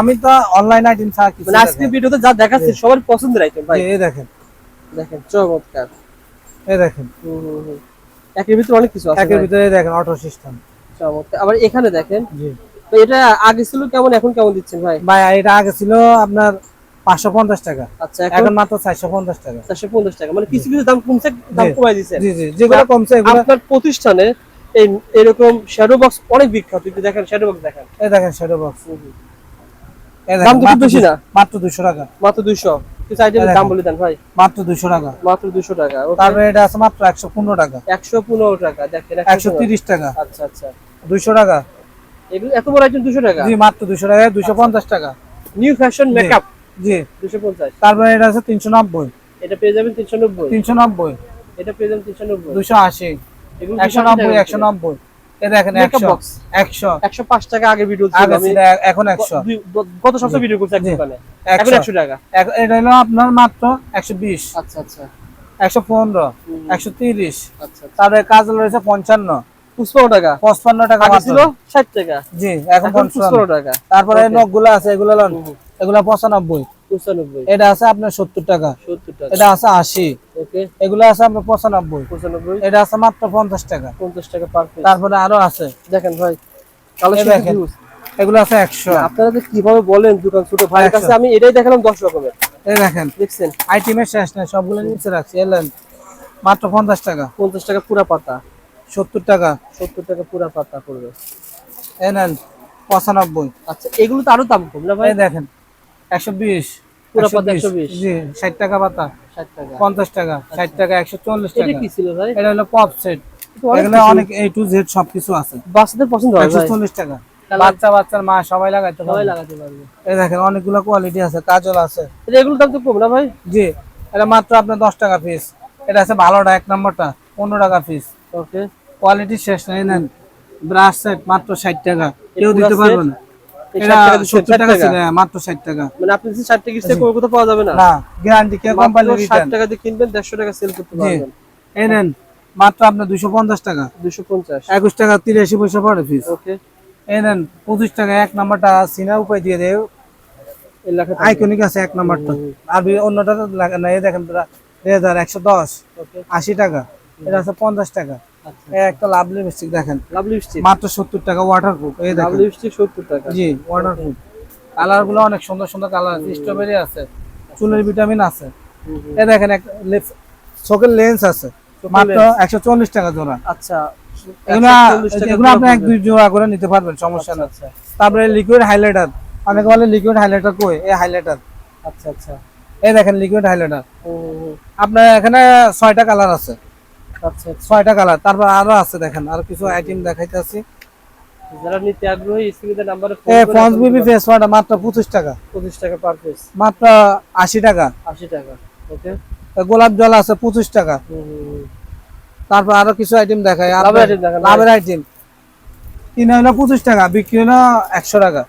আমি তো online item ছাড়া কিছু আজকে ভিডিওতে যা দেখাচ্ছি সবার পছন্দের আইটেম ভাই। এই দেখেন। দেখেন চমৎকার। এই দেখেন। হুম, হুম, হুম। একের ভিতরে অনেক কিছু আছে একের ভিতরে দেখেন অটো সিস্টেম চমৎকার। আবার এখানে দেখেন জি। তো এটা আগে ছিল কেমন এখন কেমন দিচ্ছেন ভাই? ভাই এটা আগে ছিল আপনার পাঁচশো পঞ্চাশ টাকা। আচ্ছা এখন? এখন মাত্র চারশো পঞ্চাশ টাকা। চারশো পঞ্চাশ টাকা। মানে কিছু কিছু দাম কমছে দাম কমাই দিচ্ছেন। জি জি। যেগুলো কমছে এগুলো আপনার প্রতিষ্ঠানে এই এরকম শ্যাডো বক্স অনেক বিখ্যাত। একটু দেখেন শ্যাডো বক্স দেখেন। এই দেখেন শ্যাডো বক্স দাম তো বেশি না। মাত্র দুশো টাকা। মাত্র দুইশো কিছু আইটেমের দাম বলে দেন ভাই। মাত্র দুশো টাকা। মাত্র দুশো টাকা তারপরে এটা আছে মাত্র একশো পনেরো টাকা। একশো পনেরো টাকা দেখেন একশো তিরিশ টাকা। আচ্ছা আচ্ছা। দুশো টাকা। এগুলো এত বড় আইটেম দুশো টাকা? জি মাত্র দুশো টাকা দুশো পঞ্চাশ টাকা। New fashion makeup ji. দুশো পঞ্চাশ। তারপরে এটা আছে তিনশো নব্বই। এটা পেয়ে যাবেন তিনশো নব্বই। তিনশো নব্বই। এটা পেয়ে যাবেন তিনশো নব্বই। দুশো আশি। এগুলো একশো নব্বই একশো নব্বই। এ দেখেন একশো একশো। একশো পাঁচ টাকা আগে ভিডিও ছিল। আগে আমি ছিল এখন একশো। দুই গত সপ্তাহে ভিডিও করছি এক জি। দোকানে এখন একশো একশো টাকা এটা হলো আপনার মাত্র একশো বিশ। আচ্ছা আচ্ছা। একশো পনেরো একশো তিরিশ। আচ্ছা আচ্ছা। তারপরে কাজ রয়েছে পঞ্চান্ন। পঁচপান্ন টাকা। পঁচপান্ন টাকা ছিল ষাট টাকা। জি এখন পঞ্চান্ন। টাকা। তারপরে. নখগুলো আছে এগুলো এগুলো পঁচানব্বই। পঁচানব্বই। এটা আছে আপনার সত্তর টাকা। সত্তর টাকা। এটা আছে আশি। ওকে এগুলো আছে আপনার পঁচানব্বই। পঁচানব্বই? এটা আছে মাত্র পঞ্চাশ টাকা। পঞ্চাশ টাকা পার তারপরে আরও আছে। দেখেন ভাই কালেকশন। এগুলো আছে একশো। আপনারা যে কীভাবে বলেন দোকান ছোট ভাইয়ের কাছে আমি এটাই দেখালাম দশ রকমের। এই দেখেন দেখছেন? আইটেমের শেষ নেই সবগুলো নিচে রাখছি এলেন মাত্র পঞ্চাশ টাকা। পঞ্চাশ টাকা পুরা পাতা। সত্তর টাকা। সত্তর টাকা পুরা পাতা পড়বে। এই পঁচানব্বই। আচ্ছা এগুলো তো আরও দাম কম না ভাই? দেখেন একশো বিশ। পুরা পাতা 120 জি ষাট টাকা পাতা। ষাট টাকা। পঞ্চাশ টাকা ষাট টাকা একশো চল্লিশ এটা কি ছিল ভাই? এটা হলো পপ সেট। এগুলো অনেক এ টু জেড সবকিছু আছে। বাচ্চাদের পছন্দ হয় একশো ভাই। চল্লিশ টাকা। বাচ্চা বাচ্চার মা সবাই লাগাইতে সবাই লাগাতে পারবে। এই দেখেন অনেকগুলো কোয়ালিটি আছে কাজল আছে। দাম তো কম না ভাই? জি এটা মাত্র আপনার দশ টাকা পিস এটা আছে ভালোটা এক নম্বরটা পনেরো টাকা পিস ওকে কোয়ালিটি শেষ নেই নেন। ব্রাশ সেট মাত্র ষাট টাকা। কেউ দিতে পারবে না। এটা 60 টাকা দিচ্ছেন, সত্তর 60 টাকা? টাকা? ছিল মাত্র ষাট টাকা। মানে আপনি যদি ষাট টাকা কিস্তি কোথাও পাওয়া যাবে না? না গ্যারান্টি কে কোম্পানি মাত্র ষাট টাকা দিয়ে কিনবেন দেড়শো টাকা সেল করতে পারবেন। এই নেন মাত্র আপনার দুশো পঞ্চাশ টাকা। দুশো পঞ্চাশ। একুশ টাকা তিরাশি পয়সা পড়ে পিস ওকে। এই নেন পঁচিশ টাকা এক নাম্বারটা সিনা উপায় দিয়ে দেয় আইকনিক আছে। এক নাম্বারটা। আর অন্যটা লাগে না এই দেখেন টাকা এটা আছে টাকা। একটা লাভলি মিস্টেক দেখেন। Lovely lipstick? মাত্র সত্তর টাকা ওয়াটার প্রুফ এই দেখেন। লাভলি লিপস্টিক সত্তর টাকা। জি ওয়াটার প্রুফ কালারগুলো অনেক সুন্দর সুন্দর কালার আছে স্ট্রবেরি আছে চুলের ভিটামিন আছে। এই দেখেন একটা চোখের লেন্স আছে। মাত্র lens। একশো চল্লিশ টাকা জোড়া। আচ্ছা এগুলো 140 আপনি এক দুই জোড়া করে নিতে পারবেন সমস্যা না আচ্ছা তারপরে লিকুইড হাইলাইটার অনেকে বলে লিকুইড হাইলাইটার কই? এই হাইলাইটার আচ্ছা আচ্ছা। এই দেখেন লিকুইড হাইলাইটার। আপনার এখানে ছয়টা কালার আছে। আচ্ছা আচ্ছা। ছয়টা কালার তারপর আরও আছে দেখেন আর কিছু আইটেম দেখাইতেছি যারা নিতে আগ্রহী স্ক্রিনে নাম্বারে ফোন এই করে ফন্স বিবি ফেস মাত্র পঁচিশ টাকা। পঁচিশ টাকা পার পিস মাত্র আশি টাকা। আশি টাকা ওকে। গোলাপ জল আছে পঁচিশ টাকা। তারপর আরও কিছু আইটেম দেখায় লাভের দেখান, লাভের আইটেম কিনে হলো পঁচিশ টাকা বিক্রি হলো একশো টাকা।